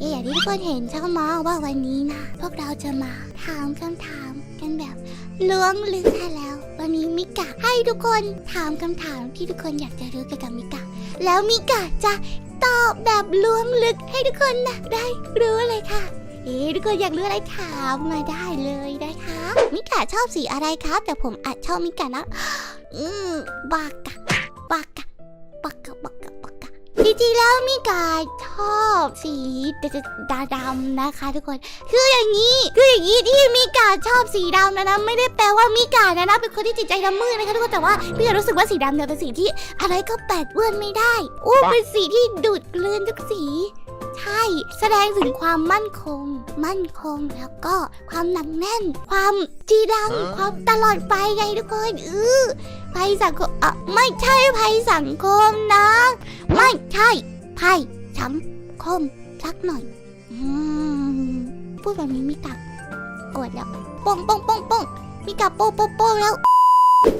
เอ๊ะอย่างที่ทุกคนเห็นช่ไหมว่าวันนี้นะ พวกเราจะมาถามคำถามกันแบบล้วงลึกให้แล้ว วันนี้มิกะให้ทุกคนถามคำถามที่ทุกคนอยากจะรู้เกี่ยวกับมิกะ แล้วมิกะจะตอบแบบล้วงลึกให้ทุกคนนะได้รู้เลยค่ะเอ๊ทุกคนอยากรู้อะไรถามมาได้เลยนะคะ มิกะชอบสีอะไรครับ แต่ผมอาจชอบมิกะนะ อืมบากะบากะบากะบากะ ริงๆแล้วมิกาชอบสีดาดำๆนะคะ ทุกคน คืออย่างนี้ คืออย่างนี้ที่มิกาชอบสีดำนะนะไม่ได้แปลว่ามิกานะนะเป็นคนที่จิตใจดำมืดนะคะทุกคนแต่ว่ามิการู้สึกว่าสีดำเนี่ยเป็นสีที่อะไรก็แปดเปื้อนไม่ได้อู้เป็นสีที่ดูดกลืนทุกสีใช่ แสดงถึงความมั่นคง มั่นคงแล้วก็ความหนักแน่น ความจีดัง ความตลอดไปไงทุกคนเออภัยสังคมอะไม่ใช่ภัยสังคมนะ ไม่ใช่ไพ่ช้ำคมสักหน่อยอมพูดแบบนี้มีตักกดแล้วป้งป้งป้งป้งมีกะโป้งโป้งโป้งแล้ว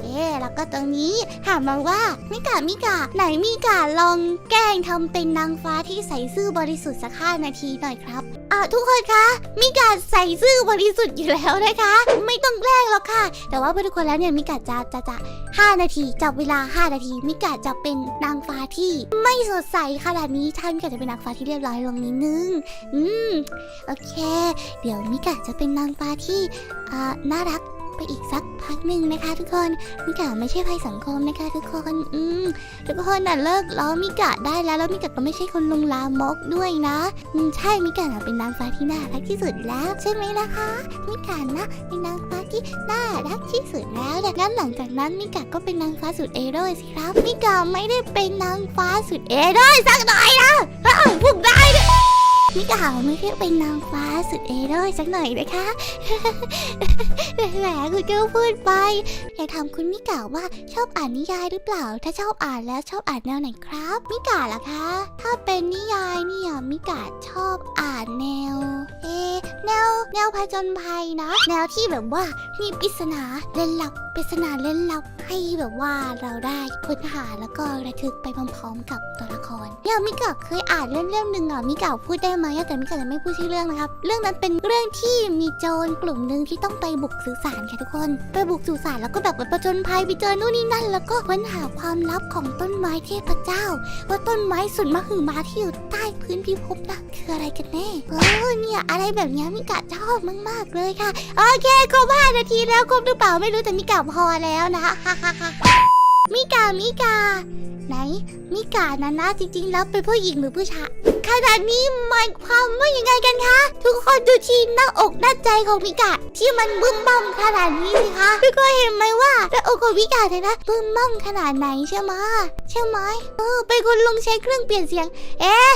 เอ๊แล้วก็ตรงนี้ถามมาว่ามิกามิกาไหนมิกาลองแกล้งทำเป็นนางฟ้าที่ใส่ซื่อบริสุทธิ์สักห้านาทีหน่อยครับอะทุกคนคะมิกาใส่ซื่อบริสุทธิ์อยู่แล้วนะคะ ไม่ต้องแกล้งหรอกค่ะ แต่ว่าเพื่อนทุกคนแล้วเนี่ยมิกาจะจะจะห้านาทีจับเวลาห้านาทีมิกาจะเป็นนางฟ้าที่ไม่สดใสขนาดนี้ท่านก็จะเป็นนางฟ้าที่เรียบร้อยลงนิดนึงอืมโอเค เดี๋ยวมิกาจะเป็นนางฟ้าที่อ่าน่ารักไปอีกสัก พักหนึ่งนะคะ ทุกคนมิกะไม่ใช่ภัยสังคมนะคะ ทุกคนอืมทุกคนน่ะเลิกล้อมิกะได้แล้วแล้วมิกะก็ไม่ใช่คนลงลามกด้วยนะอืมใช่มิกะน่ะเป็นนางฟ้าที่น่ารักที่สุดแล้วใช่ไหมล่ะคะมิกะนะเป็นนางฟ้าที่น่ารักที่สุดแล้วดังนั้นหลังจากนั้นมิกะก็เป็นนางฟ้าสุดเอโร่สิครับมิกะไม่ได้เป็นนางฟ้าสุดเอโร่สักหน่อยนะพู มิกะไม่ได้เป็นนางฟ้าสุดเอร่สักหน่อยนะคะ แหมคุณก็พูดไปอยากถามคุณมิกาว่าชอบอ่านนิยายหรือเปล่า ถ้าชอบอ่านแล้วชอบอ่านแนวไหนครับมิกาล่ะคะ ถ้าเป็นนิยายเนี่ยมิกาชอบอ่านแนว เอแนวแนวผจญภัยนะ แนวที่แบบว่ามีปริศนาเล่นลับปริศนาเล่นลับ ให้แบบว่าเราได้ค้นหาแล้วก็ระทึกไปพร้อมๆ กับตัวละครเนี่ยมิกาเคยอ่านเรื่องเรื่องหนึ่งอะมิกาพูดได้ไหมแต่มิกาจะไม่พูดชื่อเรื่องนะครับ เรื่องนั้นเป็นเรื่องที่มีโจรกลุ่มหนึ่งที่ต้องไปบุกสุสานค่ะทุกคน ไปบุกสุสานแล้วก็แบบไปประจนภัยไปเจอนู่นนี่นั่น แล้วก็ค้นหาความลับของต้นไม้เทพเจ้า ว่าต้นไม้สุดมหึมาที่อยู่ใต้พื้นพิภพนะคืออะไรกันแน่เออเนี่ยอะไรแบบเนี้ยมิกะชอบมากๆเลยค่ะโอเคครบห้านาทีแล้วครบหรือเปล่าไม่รู้แต่มิกะพอแล้วนะฮ่ามิกา มิกา ไหน มิกานะนะจริงๆ แล้วเป็นผู้หญิงหรือผู้ชายขนาดนี้หมายความว่ายังไงกันคะ ทุกคนดูที่หน้าอกหน้าใจของมิกาที่มันบึ้มบ้อมขนาดนี้สิคะทุกคนเห็นไหมว่าหน้าอกของมิกาเนี่ยนะบึ้มบ้อมขนาดไหนใช่ไหมใช่ไหมเออเป็นคนลงใช้เครื่องเปลี่ยนเสียง เอ๊ะ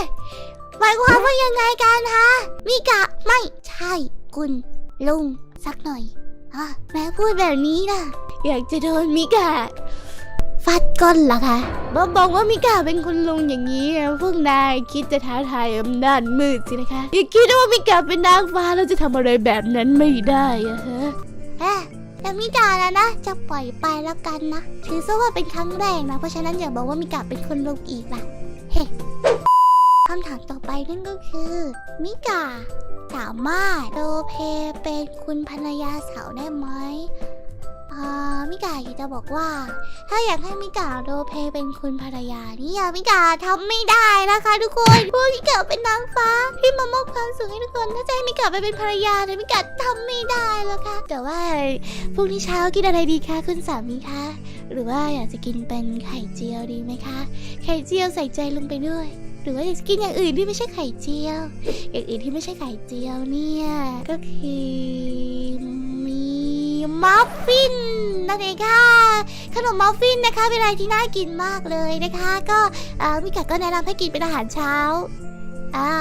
หมายความว่ายังไงกันคะมิกาไม่ใช่ คุณลุงสักหน่อยอะแม้พูดแบบนี้นะ อยากจะโดนมิกาฟัดก้นเหรอคะบอบอกว่ามิกาเป็นคุณลุงอย่างนี้พวกนายคิดจะท้าทายอำนาจมืดสินะคะ อย่าคิดว่ามิกาเป็นนางฟ้าแล้วจะทำอะไรแบบนั้นไม่ได้อะฮะเอ๊ะแต่มิกาแล้วนะ จะปล่อยไปแล้วกันนะ ถือซะว่าเป็นครั้งแรกนะ เพราะฉะนั้นอย่าบอกว่ามิกาเป็นคนลุงอีกล่ะ เฮ้คำถามต่อไปนั่นก็คือ มิกาสามารถโรเพเป็นคุณภรรยาสาวได้ไหม อ่ามิกาอยากจะบอกว่า ถ้าอยากให้มิกาโรลเพลย์เป็นคุณภรรยานี่ยมิกาทำไม่ได้นะคะ ทุกคนพราะว่ามิกาเป็นนางฟ้า ที่มามอบความสุขให้ทุกคน ถ้าจะให้มิกาไปเป็นภรรยาเนี่ยมิกาทำไม่ได้แล้วค่ะแต่ว่าพรุ่งนี้เช้ากินอะไรดีคะคุณสามีคะหรือว่าอยากจะกินเป็นไข่เจียวดีไหมคะ ไข่เจียวใส่ใจลงไปด้วย หรือว่าอยากจะกินอย่างอื่นที่ไม่ใช่ไข่เจียว อย่างอื่นที่ไม่ใช่ไข่เจียวเนี่ยก็คือ มัฟฟินนั่นเองค่ะ ขนมมัฟฟินนะคะเป็นอะไรที่น่ากินมากเลยนะคะ ก็เอ่อมิกาก็แนะนำให้กินเป็นอาหารเช้าอ่า